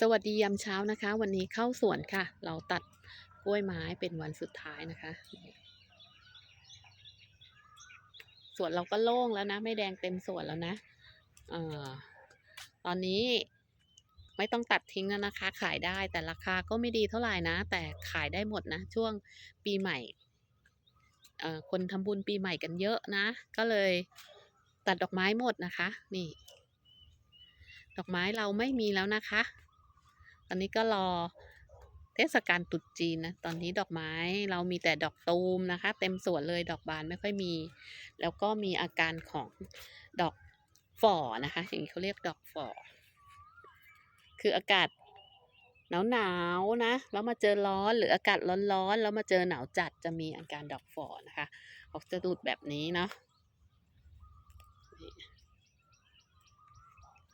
สวัสดียามเช้านะคะ วันนี้เข้าสวนค่ะ เราตัดกล้วยไม้เป็นวันสุดท้ายนะคะสวนเราก็โล่งแล้วนะ ไม่แดงเต็มสวนแล้วนะเอ่อตอนนี้ไม่ต้องตัดทิ้งแล้วนะคะ ขายได้แต่ราคาก็ไม่ดีเท่าไหร่นะ แต่ขายได้หมดนะ ช่วงปีใหม่เอ่อคนทำบุญปีใหม่กันเยอะนะ ก็เลยตัดดอกไม้หมดนะคะ นี่ ดอกไม้เราไม่มีแล้วนะคะ อนนี้ก็รอเทศกาลตรุษจีนนะ ตอนนี้ดอกไม้เรามีแต่ดอกตูมนะคะ เต็มสวนเลยดอกบานไม่ค่อยมี แล้วก็มีอาการของดอกฝ่อนะคะ อย่างนี้เขาเรียกดอกฝ่อ คืออากาศหนาวหนาวๆนะ แล้วมาเจอร้อนหรืออากาศร้อนๆแล้วมาเจอหนาวจัดจะมีอาการดอกฝ่อนะคะเขาจะดูดแบบนี้เนาะ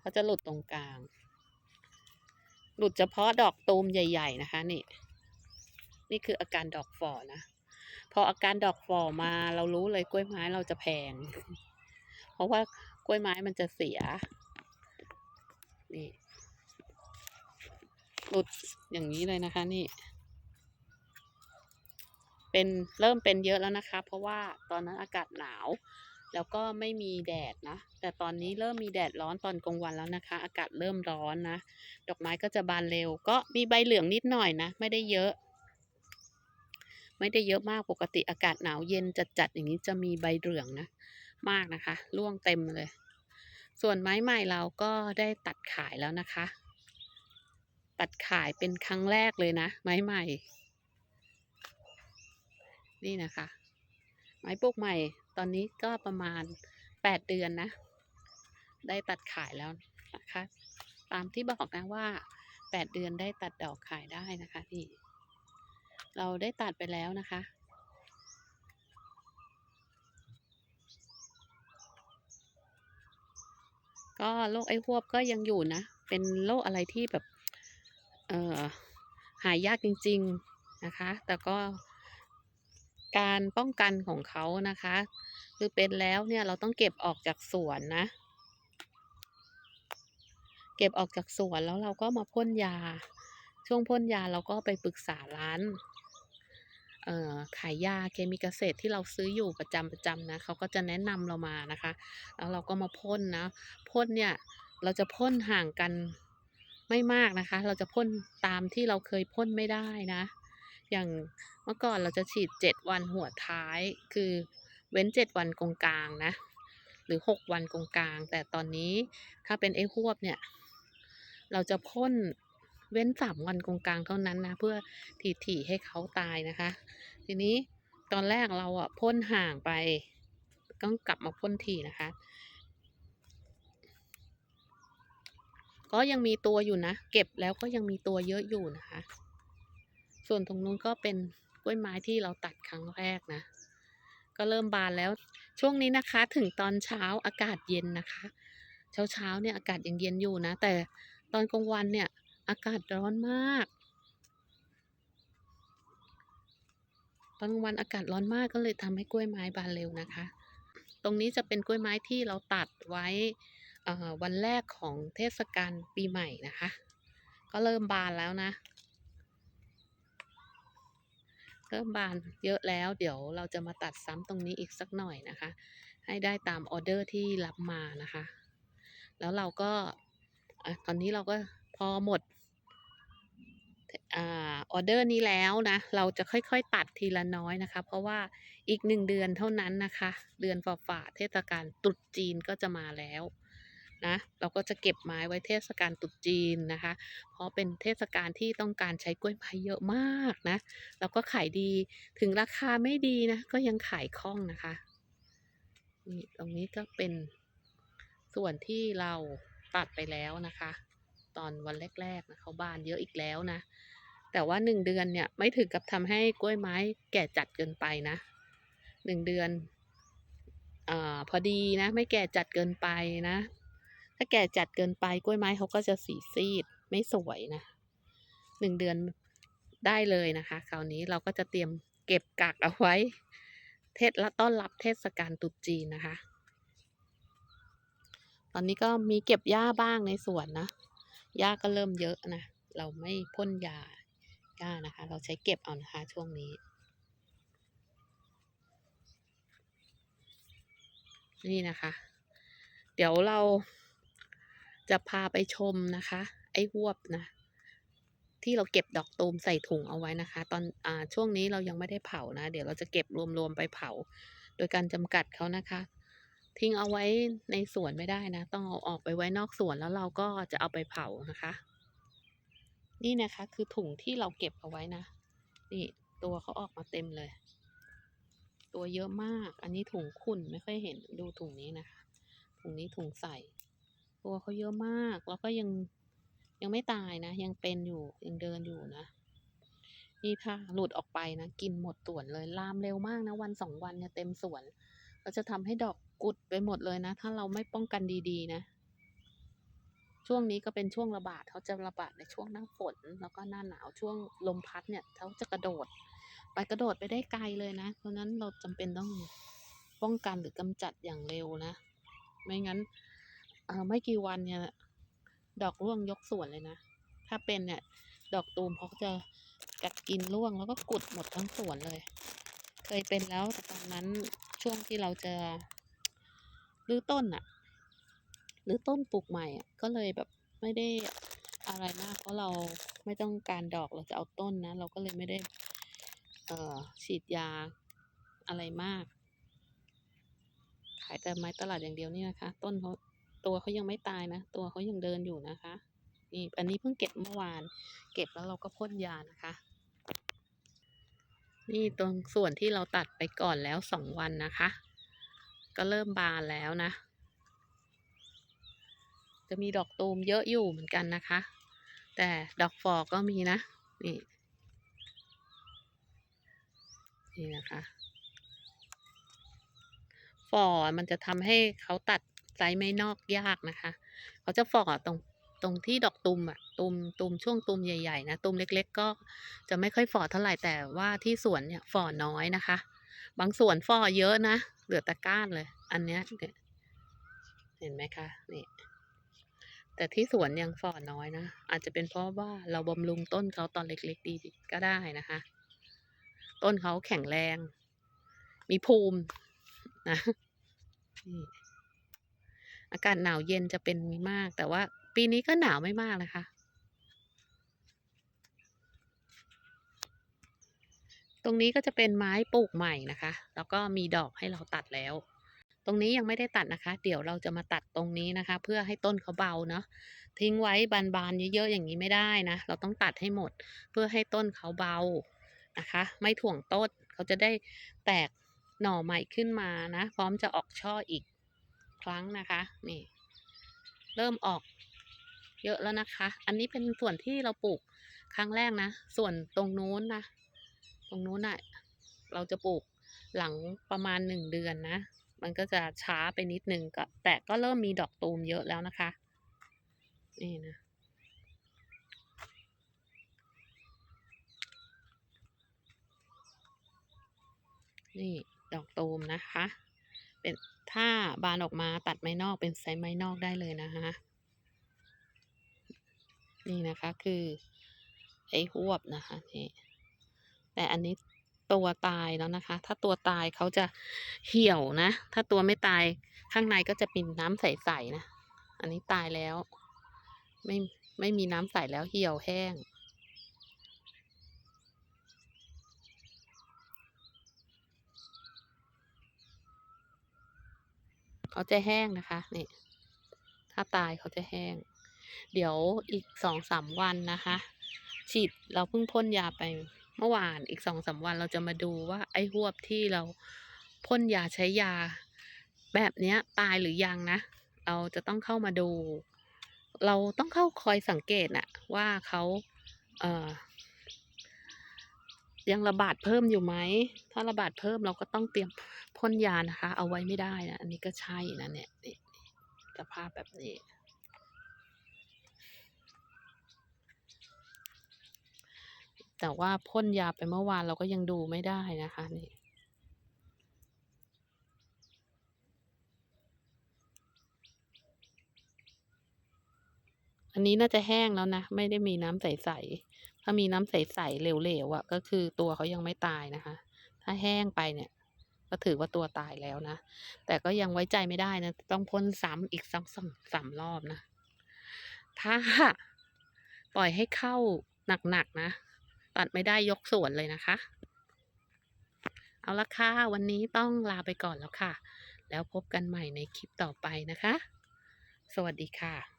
เขาจะหลุดตรงกลาง หลุดเฉพาะดอกตูมใหญ่ ๆ นะคะ นี่ นี่คืออาการดอกฝ่อนะ พออาการดอกฝ่อมาเรารู้เลยกล้วยไม้เราจะแพง เพราะว่ากล้วยไม้มันจะเสีย นี่ หลุดอย่างนี้เลยนะคะ นี่ เป็นเริ่มเป็นเยอะแล้วนะคะ เพราะว่าตอนนั้นอากาศหนาว แล้วก็ไม่มีแดดนะ แต่ตอนนี้เริ่มมีแดดร้อนตอนกลางวันแล้วนะคะ อากาศเริ่มร้อนนะ ดอกไม้ก็จะบานเร็ว ก็มีใบเหลืองนิดหน่อยนะ ไม่ได้เยอะ ไม่ได้เยอะมาก ปกติอากาศหนาวเย็นจัดๆอย่างนี้จะมีใบเหลืองนะ มากนะคะ ร่วงเต็มเลย ส่วนไม้ใหม่เราก็ได้ตัดขายแล้วนะคะ ตัดขายเป็นครั้งแรกเลยนะ ไม้ใหม่ นี่นะคะ ไม้ปลูกใหม่ ตอนนี้ก็ประมาณแปดเดือนนะ ได้ตัดขายแล้วนะคะ ตามที่บอกนะว่าแปดเดือนได้ตัดดอกขายได้นะคะนี่เราได้ตัดไปแล้วนะคะ ก็โรคไอ้หวบก็ยังอยู่นะ เป็นโรคอะไรที่แบบ เอ่อ หายยากจริง ๆ นะคะ แต่ก็ การป้องกันของเขานะคะ คือเป็นแล้วเนี่ยเราต้องเก็บออกจากสวนนะ เก็บออกจากสวนแล้วเราก็มาพ่นยา ช่วงพ่นยาเราก็ไปปรึกษาร้านขายยาเคมีเกษตรที่เราซื้ออยู่ประจำประจำนะเขาก็จะแนะนำเรามานะคะ แล้วเราก็มาพ่นนะพ่นเนี่ยเราจะพ่นห่างกันไม่มากนะคะ เราจะพ่นตามที่เราเคยพ่นไม่ได้นะ อย่างเมื่อก่อนเราจะฉีดเจ็ดวันหัวท้าย คือเว้นเจ็ดวันกงกลางนะ หรือหกวันกงกลาง แต่ตอนนี้ถ้าเป็นไอ้หวบเนี่ย เราจะพ่นเว้นสามวันกงกลางเท่านั้นนะ เพื่อถี่ๆให้เขาตายนะคะ ทีนี้ตอนแรกเราอะพ่นห่างไปต้องกลับมาพ่นถีนะคะ ก็ยังมีตัวอยู่นะ เก็บแล้วก็ยังมีตัวเยอะอยู่นะคะ ส่วนตรงนู้นก็เป็นกล้วยไม้ที่เราตัดครั้งแรกนะ ก็เริ่มบานแล้ว ช่วงนี้นะคะ ถึงตอนเช้าอากาศเย็นนะคะ เช้าเช้าเนี่ยอากาศยังเย็นอยู่นะ แต่ตอนกลางวันเนี่ย อากาศร้อนมาก ตอนกลางวันอากาศร้อนมากก็เลยทำให้กล้วยไม้บานเร็วนะคะ ตรงนี้จะเป็นกล้วยไม้ที่เราตัดไว้วันแรกของเทศกาลปีใหม่นะคะ ก็เริ่มบานแล้วนะ เริ่มบานเยอะแล้ว เดี๋ยวเราจะมาตัดซ้ำตรงนี้อีกสักหน่อยนะคะ ให้ได้ตามออเดอร์ที่รับมานะคะ แล้วเราก็ตอนนี้เราก็พอหมดออเดอร์นี้แล้วนะ เราจะค่อยๆตัดทีละน้อยนะคะ เพราะว่าอีกหนึ่งเดือนเท่านั้นนะคะ เดือนฝ่าๆเทศกาลตรุษจีนก็จะมาแล้ว นะ เราก็จะเก็บไม้ไว้เทศกาลตรุษจีนนะคะ เพราะเป็นเทศกาลที่ต้องการใช้กล้วยไม้เยอะมากนะแล้วก็ขายดีถึงราคาไม่ดีนะ ก็ยังขายคล่องนะคะนี่ตรงนี้ก็เป็นส่วนที่เราตัดไปแล้วนะคะ ตอนวันแรกๆนะเขาบานเยอะอีกแล้วนะ แต่ว่าหนึ่งเดือนเนี่ยไม่ถึงกับทำให้กล้วยไม้แก่จัดเกินไปนะหนึ่งเดือนอาพอดีนะ ไม่แก่จัดเกินไปนะ ถ้าแก่จัดเกินไปกล้วยไม้เขาก็จะสีซีดไม่สวยนะหนึ่งเดือนได้เลยนะคะ คราวนี้เราก็จะเตรียมเก็บกักเอาไว้ เทศและต้อนรับเทศกาลตรุษจีนนะคะ ตอนนี้ก็มีเก็บหญ้าบ้างในสวนนะหญ้าก็เริ่มเยอะนะ เราไม่พ่นยาหญ้านะคะ เราใช้เก็บเอานะคะช่วงนี้ นี่นะคะ เดี๋ยวเรา จะพาไปชมนะคะ ไอ้หวบนะ ที่เราเก็บดอกตูมใส่ถุงเอาไว้นะคะ ตอนอ่าช่วงนี้เรายังไม่ได้เผานะ เดี๋ยวเราจะเก็บรวมๆไปเผา โดยการจำกัดเขานะคะ ทิ้งเอาไว้ในสวนไม่ได้นะ ต้องเอาออกไปไว้นอกสวนแล้วเราก็จะเอาไปเผานะคะ นี่นะคะคือถุงที่เราเก็บเอาไว้นะ นี่ตัวเขาออกมาเต็มเลย ตัวเยอะมาก อันนี้ถุงขุ่นไม่ค่อยเห็นดูถุงนี้นะคะ ถุงนี้ถุงใส่ ตัวเขาเยอะมาก แล้วก็ยังยังไม่ตายนะ ยังเป็นอยู่ ยังเดินอยู่นะ นี่ถ้าหลุดออกไปนะ กินหมดสวนเลย ลามเร็วมากนะ วันสองวันเนี่ยเต็มสวน ก็จะทำให้ดอกกุดไปหมดเลยนะ ถ้าเราไม่ป้องกันดีๆนะ ช่วงนี้ก็เป็นช่วงระบาด เขาจะระบาดในช่วงหน้าฝน แล้วก็หน้าหนาว ช่วงลมพัดเนี่ย เขาจะกระโดด ไปกระโดดไปได้ไกลเลยนะ เพราะนั้นเราจำเป็นต้องป้องกันหรือกำจัดอย่างเร็วนะ ไม่งั้น ไม่กี่วันเนี่ย ดอกร่วงยกส่วนเลยนะ ถ้าเป็นเนี่ย ดอกตูมเขาจะกัดกินร่วงแล้วก็กุดหมดทั้งสวนเลย เคยเป็นแล้วแต่ตอนนั้นช่วงที่เราจะรื้อต้นอะรื้อต้นปลูกใหม่อะก็เลยแบบไม่ได้อะไรมาก เพราะเราไม่ต้องการดอกเราจะเอาต้นนะ เราก็เลยไม่ได้เอ่อฉีดยาอะไรมาก ขายแต่ไม้ตลาดอย่างเดียวนี่นะคะ ต้นเขา ตัวเขายังไม่ตายนะ ตัวเขายังเดินอยู่นะคะ นี่อันนี้เพิ่งเก็บเมื่อวาน เก็บแล้วเราก็พ่นยานะคะ นี่ตรงส่วนที่เราตัดไปก่อนแล้วสองวันนะคะ ก็เริ่มบานแล้วนะ จะมีดอกตูมเยอะอยู่เหมือนกันนะคะ แต่ดอกฟอกก็มีนะ นี่นี่นะคะฝ่อมันจะทำให้เขาตัด ไซส์ไม่นอกยากนะคะ เขาจะฝ่อตรงตรงที่ดอกตุมอะตุมตุมช่วงตุมใหญ่ๆนะตุมเล็ก ๆ ก็จะไม่ค่อยฝ่อเท่าไหร่แต่ว่าที่สวนเนี่ยฝ่อน้อยนะคะ บางสวนฝ่อเยอะนะ เหลือแต่ก้านเลย อันเนี้ยเนี่ยเห็นไหมคะนี่แต่ที่สวนยังฝ่อน้อยนะ อาจจะเป็นเพราะว่าเราบำรุงต้นเขาตอนเล็กๆ ดีก็ได้นะคะ ต้นเขาแข็งแรง มีภูมินะนี่ อากาศหนาวเย็นจะเป็นมาก แต่ว่าปีนี้ก็หนาวไม่มากนะคะ ตรงนี้ก็จะเป็นไม้ปลูกใหม่นะคะ แล้วก็มีดอกให้เราตัดแล้ว ตรงนี้ยังไม่ได้ตัดนะคะ เดี๋ยวเราจะมาตัดตรงนี้นะคะ เพื่อให้ต้นเขาเบาเนาะทิ้งไว้บานๆเยอะๆอย่างนี้ไม่ได้นะ เราต้องตัดให้หมด เพื่อให้ต้นเขาเบานะคะ ไม่ถ่วงต้นเขาจะได้แตกหน่อใหม่ขึ้นมานะ พร้อมจะออกช่ออีก ครั้งนะคะนี่ เริ่มออก เยอะแล้วนะคะ อันนี้เป็นส่วนที่เราปลูกครั้งแรกนะ ส่วนตรงนู้นนะ ตรงนู้นน่ะ เราจะปลูกหลังประมาณหนึ่งเดือนนะ มันก็จะช้าไปนิดนึงก็ แต่ก็เริ่มมีดอกตูมเยอะแล้วนะคะ นี่นะนี่ ดอกตูมนะคะ เป็นถ้าบานออกมาตัดไม้นอกเป็นไซส์ไม้นอกได้เลยนะคะนี่นะคะคือไอ้หวบนะคะนี่แต่อันนี้ตัวตายแล้วนะคะ ถ้าตัวตายเขาจะเหี่ยวนะ ถ้าตัวไม่ตายข้างในก็จะเป็นน้ำใสๆนะ อันนี้ตายแล้ว ไม่ไม่มีน้ำใสแล้วเหี่ยวแห้ง เขาจะแห้งนะคะนี่ถ้าตายเขาจะแห้ง เดี๋ยวอีกสองสามวันนะคะ ฉีดเราเพิ่งพ่นยาไปเมื่อวานอีกสองสามวันเราจะมาดูว่าไอ้หวบที่เราพ่นยาใช้ยา แบบเนี้ยตายหรือยังนะ เราจะต้องเข้ามาดู เราต้องเข้าคอยสังเกตน่ะว่าเขาเออยังระบาดเพิ่มอยู่ไหม ถ้าระบาดเพิ่มเราก็ต้องเตรียม พ่นยานะคะ เอาไว้ไม่ได้นะอันนี้ก็ใช่นะเนี่ยสภาพแบบนี้ แต่ว่าพ่นยาไปเมื่อวานเราก็ยังดูไม่ได้นะคะนี่อันนี้น่าจะแห้งแล้วนะ ไม่ได้มีน้ำใสๆถ้ามีน้ำใสๆเหลวๆอะ ก็คือตัวเขายังไม่ตายนะคะ ถ้าแห้งไปเนี่ย ก็ถือว่าตัวตายแล้วนะ แต่ก็ยังไว้ใจไม่ได้นะ ต้องพ่นซ้ำอีกสักสองสามรอบนะ ถ้าปล่อยให้เข้าหนักๆนะ ตัดไม่ได้ยกส่วนเลยนะคะ เอาละค่ะ วันนี้ต้องลาไปก่อนแล้วค่ะ แล้วพบกันใหม่ในคลิปต่อไปนะคะ สวัสดีค่ะ